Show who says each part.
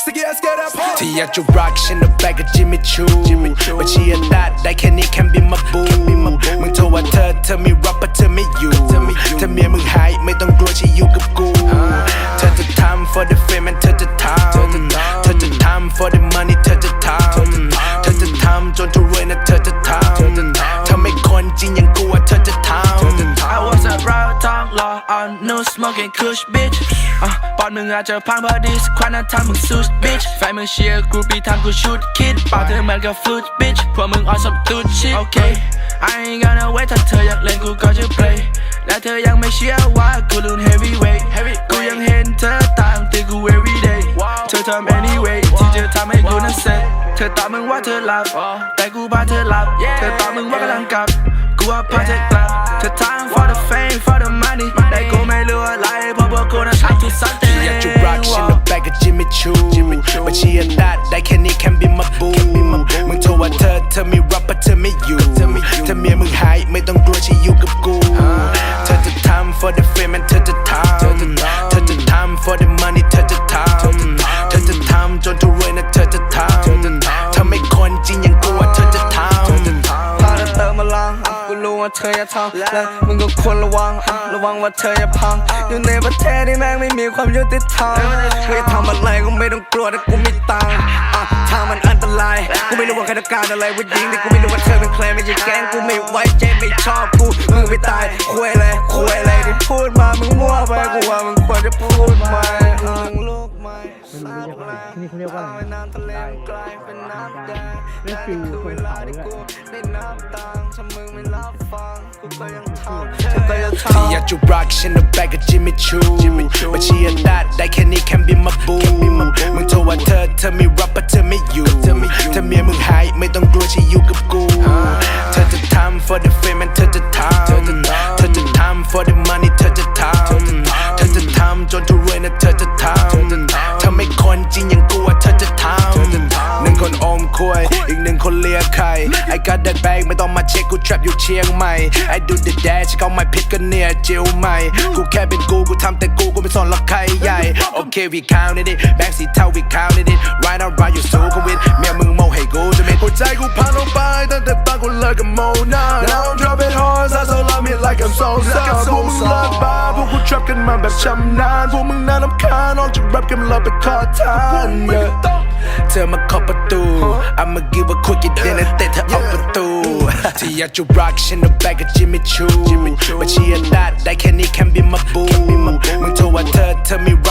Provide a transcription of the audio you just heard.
Speaker 1: Sticky ass get up
Speaker 2: ที่อยากจะรักฉันเอาแบกกับจิมมี่ชูบัญชีอันดัดได้แค่นี้ can be my boo มึงโทรว่าเธอเธอมีรับปะเธอไม่อยู่ถ้าเมียมึงหายไม่ต้องกลัวที่อยู่กับกู เธอจะทำ for the fame and เธอจะทำ
Speaker 3: talk law on no smoking kush bitch อะปอดมึงอาจจะพังเพราะดิสควันนั้นทำมึงซูส bitch แฟนมึงเชียร์กูปีทางกูชุดคิดปากเธอเหมือนกับฟลุต bitch พวกมึงออนสับตูด shit โอเค I ain't gonna wait ถ้าเธออยากเล่นกูก็จะ play และเธอยังไม่เชื่อว่ากูลุ้น heavyweight กูยังเห็นเธอตามติดกู everyday เธอทำ anyway ที่จะทำให้กูนั้นเสร็จเธอตอบมึงว่าเธอหลับ แต่กูพาเธอหลับ เธอตอบมึงว่ากำลังกลับ กูว่าพาเธอกลับ เธอ time for the fame อัน
Speaker 2: ดัดได้แค่นี้ can be my boo มึงโทรว่าเธอเธอมีรับปะเธอไม่อยู่ถ้าเมียมึงหายไม่ต้องกลัวที่อยู่กับกู เธอจะทำ for the fame and เธอจะทำ ว่าเธอ
Speaker 3: อย่าทำและมึงก็ควรระวังอะระวังว่าเธออย่าพัง อยู่ในประเทศที่แม่งไม่มีความยุติธรรมมึงจะทำอะไรก็ไม่ต้องกลัวถ้ากูมีตังค์อะทางมันอันตราย กูไม่รู้ว่าใครต้องการอะไรว่ายิงแต่กูไม่รู้ว่าเธอเป็นใครไม่ใช่แกงกูไม่ไว้ใจไม่ชอบกูมึงไปตายคุยอะไรคุยอะไรที่พูดมา มึงมั่วไปกูว่ามึงควรจะพูดไหมมึงลูกไหม
Speaker 4: นี่เขาเรียกว่าอะไร
Speaker 3: น้ำทะเลมันกลายเป็นน้ำแดง
Speaker 4: เรียกฟิลคนเขาด้วย
Speaker 3: ได้นับตังค์ถ้ามึงไม่รับฟังกูก็ยังทำฉันก็ยังท
Speaker 2: ที่อยากจะรักฉันเอาแบกกับจิมมี่ชูบัญชีอันดัดได้แค่ ควยอีกหนึ่งคนเลียไข่ I got that bag ไม่ต้องมาเช็คกู trap อยู่เชียงใหม่ I do the dash เขาไม่ผิดก็เนี่ยจิ๋วใหม่ กูแค่เป็นกู กูทำแต่กู กูไม่สนหรอกใครใหญ่ โอเค we counted it แบงค์สีเทา we counted it right now right อยู่สู้กับวินเมียมึงโมให้กูจะมีหัวใจกูพังลงไปตั้งแต่ตอนกูเลิกกับโมนา กับสองสาวพวกมึงเลิกบ้าพวกกูชอบกันมาแบบชำนาญพวกมึงน่ารำคาญออกจากรปบกันมาไปขอทานเธอมาขอประตู I'ma give a quick you then and เตะเธอออกประตูที่อยากจะรักฉันเอาแบกกับจิมมี่ชูมาเชียร์ได้ได้แค่นี้ can be my boo มึงโทรว่าเธอเธอมีร